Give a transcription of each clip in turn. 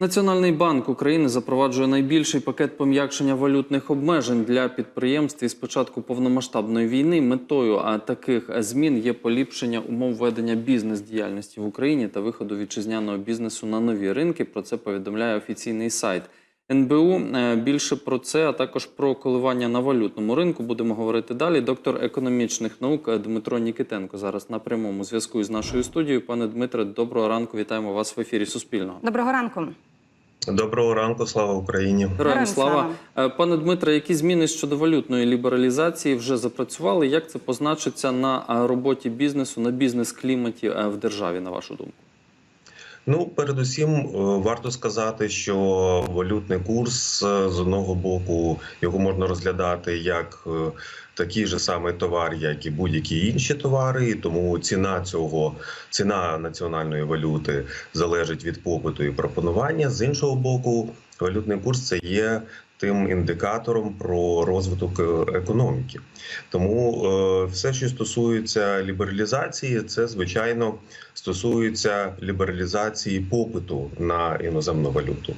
Національний банк України запроваджує найбільший пакет пом'якшення валютних обмежень для підприємств із початку повномасштабної війни. Метою таких змін є поліпшення умов ведення бізнес-діяльності в Україні та виходу вітчизняного бізнесу на нові ринки. Про це повідомляє офіційний сайт. НБУ Е, більше про це, а також про коливання на валютному ринку. Будемо говорити далі. Доктор економічних наук е, Дмитро Нікітенко зараз на прямому зв'язку із нашою студією. Пане Дмитре, доброго ранку. Вітаємо вас в ефірі Суспільного. Доброго ранку. Доброго ранку, слава Україні. Героям слава. Е, Пане Дмитре, які зміни щодо валютної лібералізації вже запрацювали? Як це позначиться на роботі бізнесу, на бізнес-кліматі е, в державі, на вашу думку? Ну, передусім, е, варто сказати, що валютний курс е, з одного боку його можна розглядати як е, такий же самий товар, як і будь-які інші товари. І тому ціна цього ціна національної валюти залежить від попиту і пропонування. З іншого боку, валютний курс це є тим індикатором про розвиток е, економіки. Тому е, все, що стосується лібералізації, це звичайно стосується лібералізації попиту на іноземну валюту.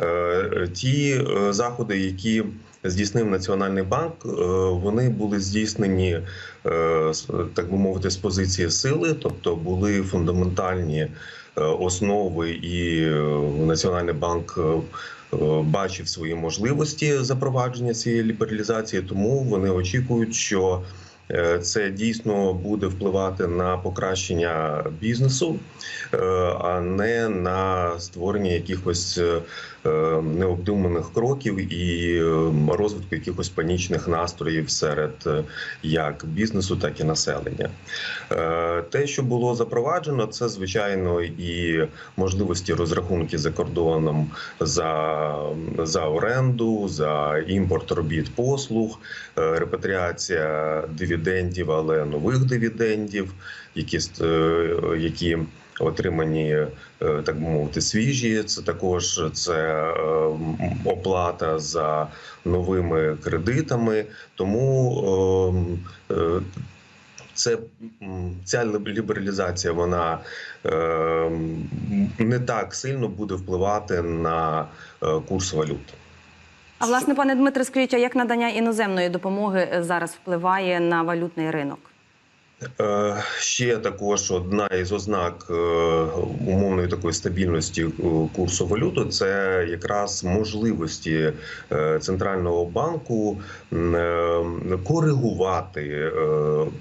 Е, ті заходи, які здійснив Національний банк, вони були здійснені, так би мовити, з позиції сили, тобто були фундаментальні основи, і Національний банк. Е, Бачив свої можливості запровадження цієї лібералізації, тому вони очікують, що це дійсно буде впливати на покращення бізнесу, е, а не на створення якихось е, е, необдуманих кроків і е, розвитку якихось панічних настроїв серед е, як бізнесу, так і населення. Е, Те, що було запроваджено, це звичайно і можливості розрахунки за кордоном за, за оренду, за імпорт робіт послуг, е, репатріація дивідендів, але нових дивідендів, які е, які отримані, е, так би мовити, свіжі. Це також це е, оплата за новими кредитами. Тому е, е, це ця лібералізація вона е, не так сильно буде впливати на курс валют. А власне, пане Дмитре, скажіть, а як надання іноземної допомоги е, зараз впливає на валютний ринок? Е, Ще також одна із ознак е, умовної такої стабільності е, курсу валюти це якраз можливості центрального банку коригувати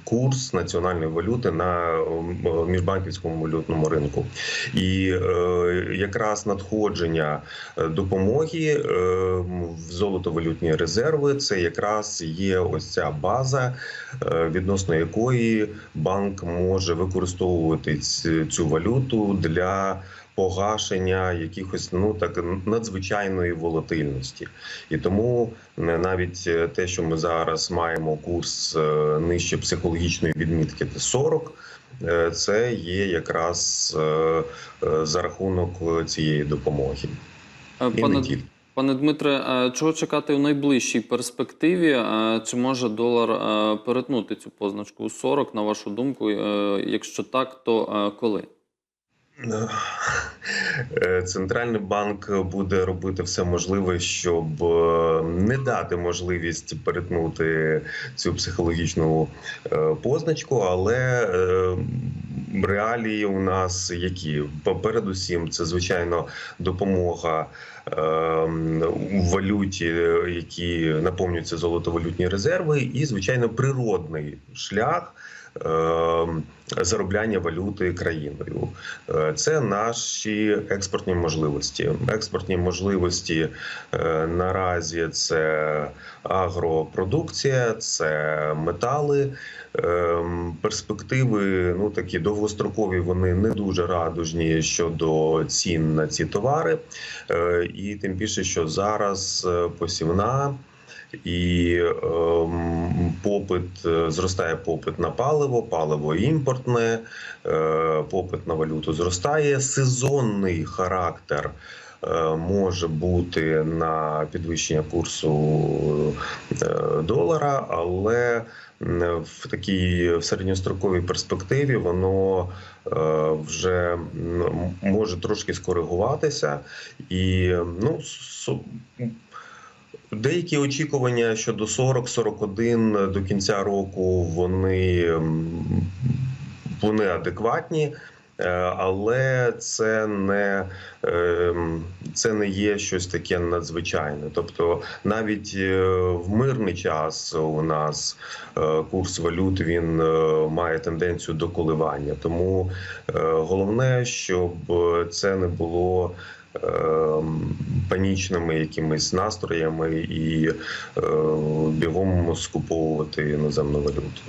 курс національної валюти на міжбанківському валютному ринку, і якраз надходження допомоги в золотовалютні резерви це якраз є ось ця база, відносно якої банк може використовувати цю валюту для погашення якихось ну так надзвичайної волатильності, і тому е, навіть е, те, що ми зараз маємо курс е, нижче психологічної відмітки, це 40, е, це є якраз за рахунок цієї допомоги. Е, І не тільки. Пане Дмитре, е, чого чекати в найближчій перспективі? Е, Чи може долар е, перетнути цю позначку у 40, на вашу думку? Якщо так, то коли? Е, Центральний банк буде робити все можливе, щоб е, не дати можливість перетнути цю психологічну е, позначку, але реалії у нас які передусім це звичайно допомога е, у валюті, які наповнюються золотовалютні резерви, і звичайно природний шлях. Е, Заробляння валюти країною Е, це наші експортні можливості. Експортні можливості е, наразі це агропродукція, це метали. Ем, Перспективи ну такі довгострокові. Вони не дуже радужні щодо цін на ці товари, Е, і тим більше, що зараз посівна. І ем, попит е, зростає попит на паливо, паливо імпортне, е, попит на валюту зростає. Сезонний характер е, може бути на підвищення курсу долара, але в такій в середньостроковій перспективі воно вже може трошки скоригуватися, і ну Деякі очікування щодо 40-41 до кінця року вони, вони адекватні, е, але це не, ем, це не є щось таке надзвичайне. Тобто, навіть е, в мирний час у нас е, курс валют він е, має тенденцію до коливання. Тому е, головне, щоб це не було панічними якимись настроями і е, бігом скуповувати іноземну валюту.